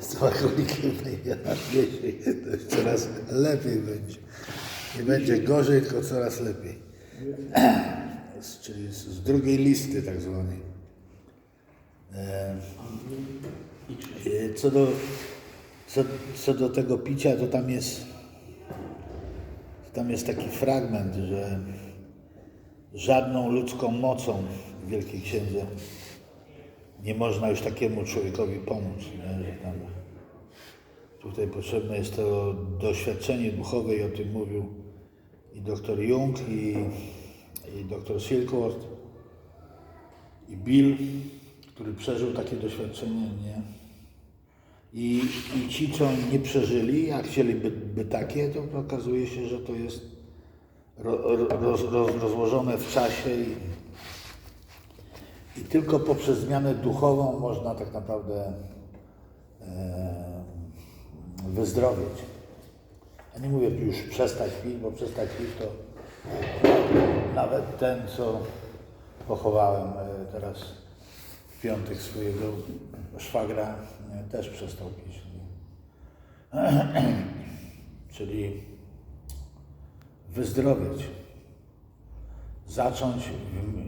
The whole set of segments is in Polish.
Jestem alkoholikiem ja. To już coraz lepiej będzie. Nie będzie gorzej, tylko coraz lepiej. Czyli z, z drugiej listy tak zwanej. E, e, Co do, co, co do tego picia, to tam jest tam jest taki fragment, że żadną ludzką mocą w Wielkiej Księdze nie można już takiemu człowiekowi pomóc. Nie? Że tam tutaj potrzebne jest to doświadczenie duchowe i o tym mówił i doktor Jung, i, i doktor Silkworth, i Bill, który przeżył takie doświadczenie, nie? I, I ci, co nie przeżyli, a chcieliby by takie, to okazuje się, że to jest ro, ro, roz, roz, rozłożone w czasie i, i tylko poprzez zmianę duchową można tak naprawdę e, wyzdrowieć. Ja nie mówię już przestać pić, bo przestać pić to nawet ten, co pochowałem e, teraz w piątek swojego szwagra, e, też przestał pić. Czyli wyzdrowieć. Zacząć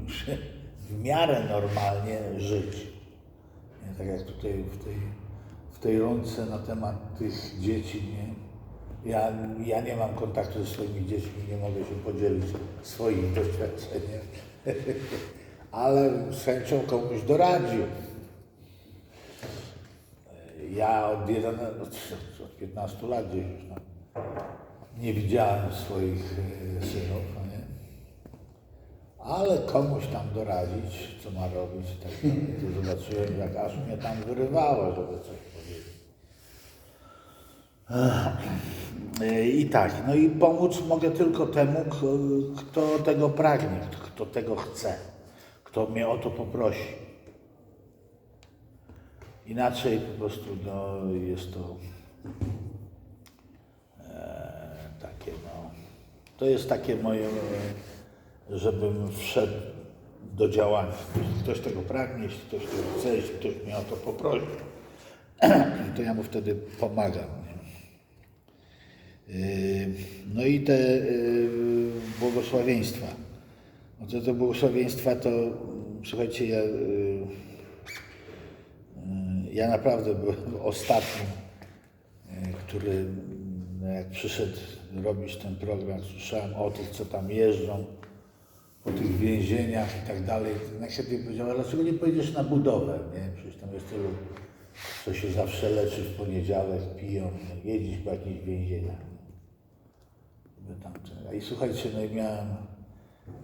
w, w miarę normalnie żyć. Nie, tak jak tutaj w tej, w tej rące na temat tych dzieci, nie? Ja, ja nie mam kontaktu ze swoimi dziećmi, nie mogę się podzielić swoim doświadczeniem, ale z chęcią komuś doradził. Ja od, 11, od- od 15 lat gdzieś już nie widziałem swoich e, synów? Ale komuś tam doradzić, co ma robić tak. To zobaczyłem, jak aż mnie tam wyrywało, żeby coś powiedzieć. I tak, no i pomóc mogę tylko temu, kto tego pragnie, kto tego chce, kto mnie o to poprosi. Inaczej po prostu no, jest to e, takie, no, to jest takie moje, e, żebym wszedł do działania. Jeśli ktoś tego pragnie, jeśli ktoś tego chce, jeśli ktoś mnie o to poprosi, to ja mu wtedy pomagam. Yy, No i te yy, błogosławieństwa. No to te błogosławieństwa to, słuchajcie, ja, yy, ja naprawdę byłem ostatnim, który no jak przyszedł robić ten program, słyszałem o tych, co tam jeżdżą, po tych więzieniach i tak dalej. Najchętniej powiedział, ale dlaczego nie pojedziesz na budowę, nie? Przecież tam jest tylu, co się zawsze leczy w poniedziałek, piją, jeździć po jakichś więzieniach. I słuchajcie, no i miałem,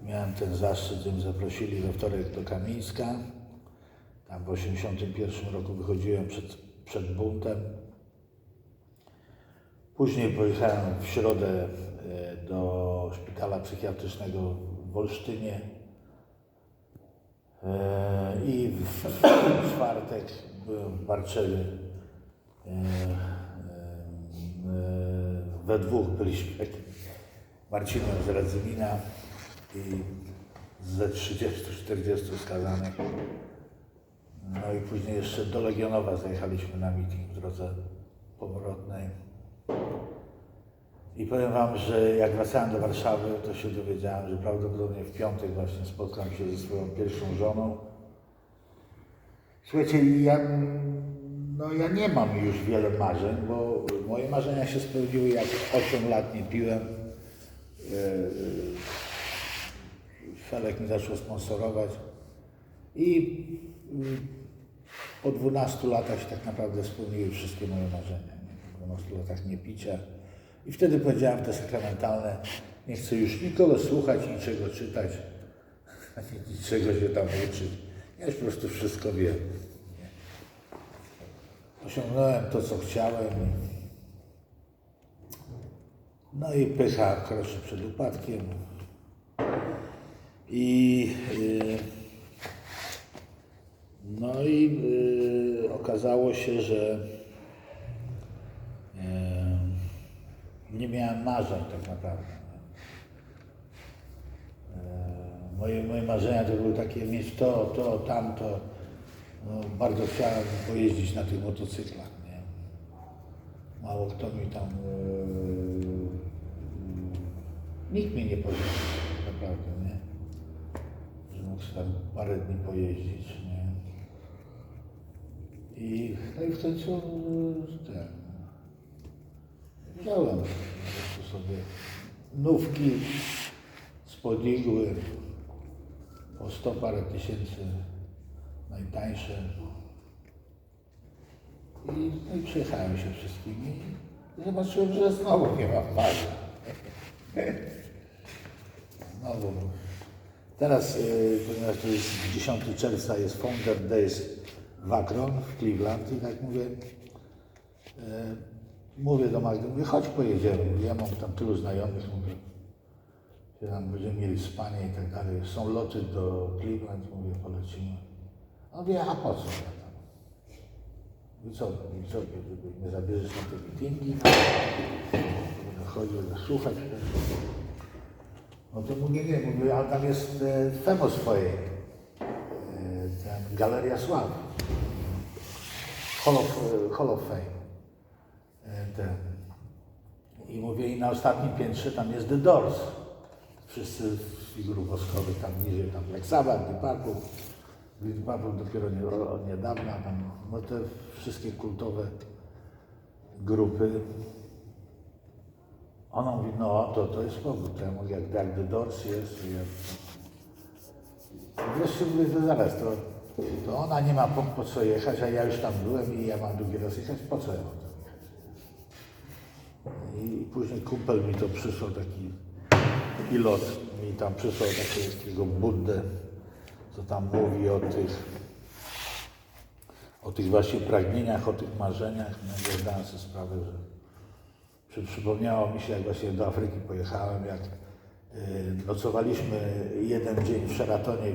miałem ten zaszczyt, że mnie zaprosili we wtorek do Kamińska. Tam w 1981 roku wychodziłem przed, przed buntem. Później pojechałem w środę e, do szpitala psychiatrycznego w Olsztynie. E, I w, w czwartek byłem w Barczewie. E, We dwóch byliśmy Marcinem z Radzymina i ze 30-40 skazanych. No i później jeszcze do Legionowa zajechaliśmy na meeting w drodze powrotnej. I powiem Wam, że jak wracałem do Warszawy, to się dowiedziałem, że prawdopodobnie w piątek właśnie spotkam się ze swoją pierwszą żoną. Słuchajcie, ja, no ja nie mam już wiele marzeń, bo moje marzenia się spełniły, jak 8 lat nie piłem. Yy, Felek mi zaczął sponsorować i po 12 latach tak naprawdę spełniły wszystkie moje marzenia. Nie? Po 12 latach nie picia. I wtedy powiedziałem te sakramentalne, nie chcę już nikogo słuchać, niczego czytać, ani niczego się tam uczyć. Ja już po prostu wszystko wiem. Osiągnąłem to, co chciałem. No i pycha kroczy przed upadkiem. I yy, no i yy, okazało się, że nie miałem marzeń tak naprawdę. Yy, Moje, moje marzenia to były takie mieć to, to, tamto. No, bardzo chciałem pojeździć na tych motocyklach. Nie? Mało kto mi tam... Yy, nikt mnie nie poznał, naprawdę, nie? Że mógł sobie parę dni pojeździć, nie? I, no i w końcu yy, ten, po prostu sobie nówki spod igły po 100 parę tysięcy najtańsze. I, no i przejechałem się wszystkimi i zobaczyłem, że znowu nie ma bazy. Znowu. Teraz, y, ponieważ to jest 10 czerwca, jest Founder Days w Akron w Cleveland i tak mówię, y, mówię do Magdy, mówię, chodź pojedziemy. Ja mam tam tylu znajomych, mówię, że tam będziemy mieli spanie i tak dalej. Są loty do Cleveland, mówię, polecimy. On mówi, a po co ja tam? I co, i co, nie zabierzesz na te meetingi? Będę chodził, będę słuchać. No to mówię, nie, mówię, ale tam jest e, Femo swojej, e, Galeria Sław, Hall of, e, Hall of Fame. Ten. I mówię, i na ostatnim piętrze tam jest The Doors. Wszyscy figur woskowych tam niżej, tam Black Sabbath, Deep Purple. Deep Purple dopiero nie, od niedawna, tam, no te wszystkie kultowe grupy. Ona mówi, no to, to jest powód. Ja mówię, jak Dark the Doors jest. jak... Wreszcie mówię, to zaraz, to, to ona nie ma po, po co jechać, a ja już tam byłem i ja mam drugi raz jechać, po co ja mam później kumpel mi to przysłał taki pilot, mi tam przysłał takiego Buddę, co tam mówi o tych, o tych właśnie pragnieniach, o tych marzeniach. No, ja zdałem sobie sprawę, że przy, przypomniało mi się, jak właśnie do Afryki pojechałem, jak y, nocowaliśmy jeden dzień w Sheratonie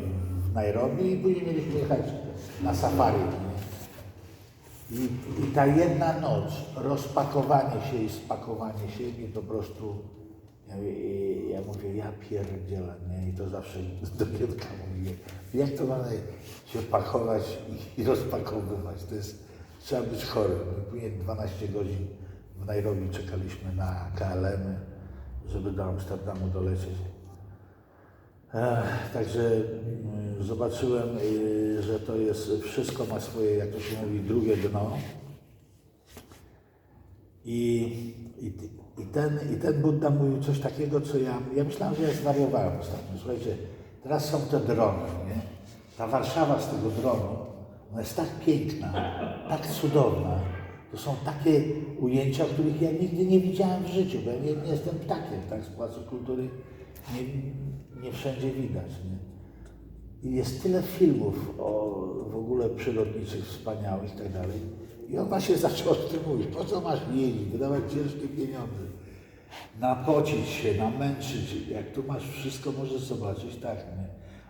w Nairobi i później mieliśmy jechać na safari. I, I ta jedna noc, rozpakowanie się i spakowanie się mi po prostu, ja, ja mówię, ja pierdzielę, nie? I to zawsze do Piotrka mówię, jak to mamy się pakować i, i rozpakowywać, to jest, trzeba być chorym. Później 12 godzin w Nairobi czekaliśmy na KLM, żeby do Amsterdamu dolecieć. Ech, Także mm, zobaczyłem, y, że to jest, wszystko ma swoje, jak to się mówi, drugie dno. I, i, i, ten, I ten Buddha mówił coś takiego, co ja, ja myślałem, że ja zwariowałem ostatnio. Słuchajcie, teraz są te drony, nie? Ta Warszawa z tego dronu, ona jest tak piękna, tak cudowna. To są takie ujęcia, których ja nigdy nie widziałem w życiu, bo ja nie, nie jestem ptakiem, tak? Z Placu Kultury nie, nie wszędzie widać, nie? Jest tyle filmów o w ogóle przyrodniczych, wspaniałych i tak dalej. I on właśnie zaczął o tym mówić. Po co masz jeździć, wydawać ciężkie pieniądze, napocić się, namęczyć. Jak tu masz wszystko, możesz zobaczyć. Tak, nie?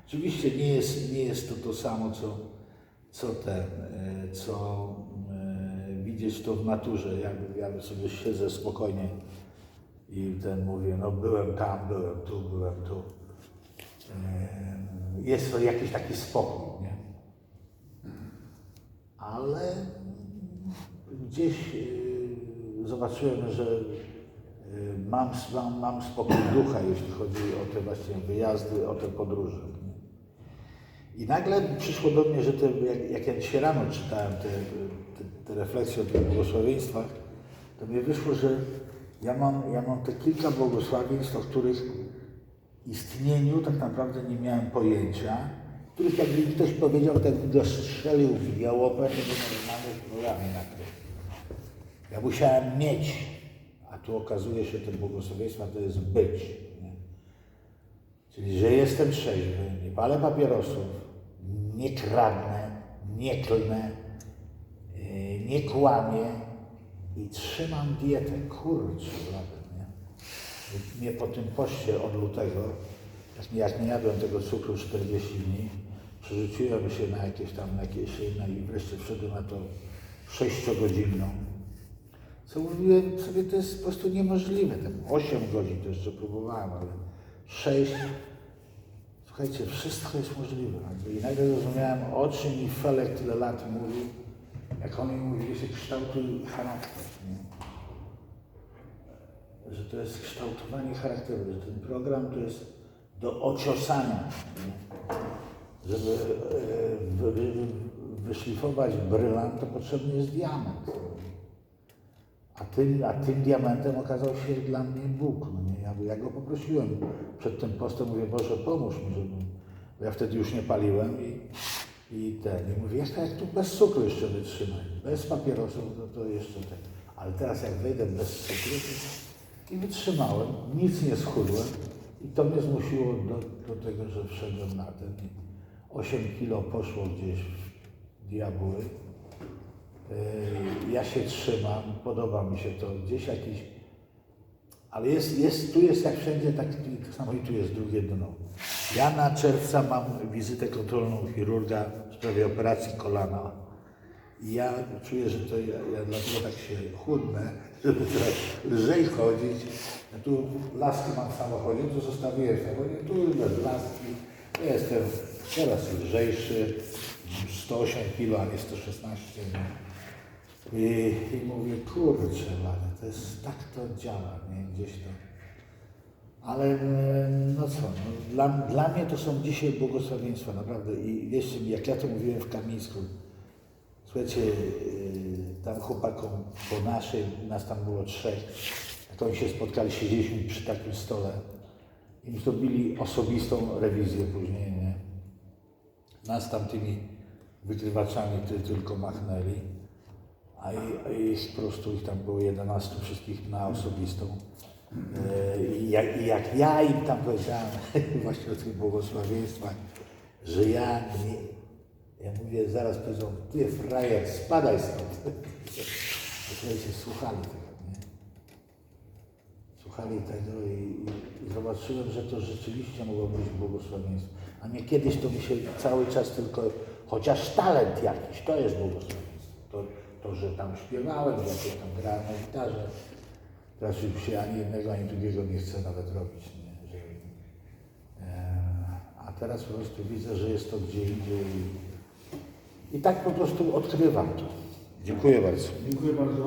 Oczywiście nie jest, nie jest to to samo, co, co ten, e, co e, widzieć to w naturze. Ja, ja sobie siedzę spokojnie i ten mówię, no byłem tam, byłem tu, byłem tu. Em, Jest to jakiś taki spokój, nie? Ale gdzieś y, zobaczyłem, że y, mam, mam, mam spokój ducha, jeśli chodzi o te właśnie wyjazdy, o te podróże. I nagle przyszło do mnie, że te, jak, jak ja dzisiaj rano czytałem te, te, te refleksje o tych błogosławieństwach, to mi wyszło, że ja mam, ja mam te kilka błogosławieństw, o których istnieniu tak naprawdę nie miałem pojęcia, których jakby ktoś powiedział, tak by go strzelił w jałopę, to by normalnie królami nakrył. Ja musiałem mieć, a tu okazuje się, te błogosławieństwa to jest być. Nie? Czyli, że jestem trzeźwy, nie palę papierosów, nie kradnę, nie klnę, yy, nie kłamię i trzymam dietę. Kurczę? Mnie po tym poście od lutego, jak nie, jadłem tego cukru 40 dni, przerzuciłem się na jakieś tam, na jakieś inne i wreszcie wszedłem na to 6-godzinną. Co mówiłem sobie, to jest po prostu niemożliwe. Tam 8 godzin to jeszcze próbowałem, ale 6. Słuchajcie, wszystko jest możliwe. I nagle zrozumiałem, o czym mi Felek tyle lat mówił, jak on mi mówi, że się kształtuj charakter. Nie? Że to jest kształtowanie charakteru, że ten program to jest do ociosania. Żeby e, wy, wy, wyszlifować brylant, to potrzebny jest diament. A tym, a tym diamentem okazał się dla mnie Bóg. No nie? Ja, ja go poprosiłem przed tym postem, mówię, Boże, pomóż mi, żebym, ja wtedy już nie paliłem i, i ten. I mówię, jak, jak tu bez cukru jeszcze wytrzymać, bez papierosów, to, to jeszcze tak. Ale teraz jak wejdę bez cukru, to, i wytrzymałem, nic nie schudłem i to mnie zmusiło do, do tego, że wszedłem na ten. I 8 kilo poszło gdzieś w diabły. Ja się trzymam, podoba mi się to, gdzieś jakiś, ale jest, jest, tu jest jak wszędzie, tak, tak samo i tu jest drugie dno. Ja na czerwca mam wizytę kontrolną chirurga w sprawie operacji kolana. I ja czuję, że to ja, ja dlatego tak się chudnę, żeby teraz lżej chodzić. Tu laski mam w samochodzie, to zostawiłem w samochodzie, tu bez laski. Ja Jestem coraz lżejszy, 108 kg, a nie 116. Nie? I, I mówię, kurczę, ale to jest, tak to działa, nie? Gdzieś to. Ale no co, no, dla, dla mnie to są dzisiaj błogosławieństwa, naprawdę. I wiecie, jak ja to mówiłem w Kamińsku, słuchajcie, e, tam chłopakom po naszej, nas tam było trzech, jak oni się spotkali, siedzieliśmy przy takim stole i zrobili osobistą rewizję później, nie? Nas tam tymi wykrywaczami ty, tylko machnęli, a, ich po prostu ich tam było 11 wszystkich na osobistą. E, I jak, jak ja im tam powiedziałem właśnie o tych błogosławieństwach, że ja nie, ja mówię, zaraz powiedzą, ty frajer, spadaj stąd. Słuchajcie, słuchali tego, nie? Słuchali tego i, i zobaczyłem, że to rzeczywiście mogło być błogosławieństwo. A nie kiedyś to mi się cały czas tylko, chociaż talent jakiś, to jest błogosławieństwo. To, to że tam śpiewałem, że tam grałem na gitarze. Teraz już się ani jednego, ani drugiego nie chcę nawet robić. Nie? Że, e, a teraz po prostu widzę, że jest to gdzie indziej. I, tak po prostu odkrywam to. Dziękuję bardzo. Dziękuję bardzo.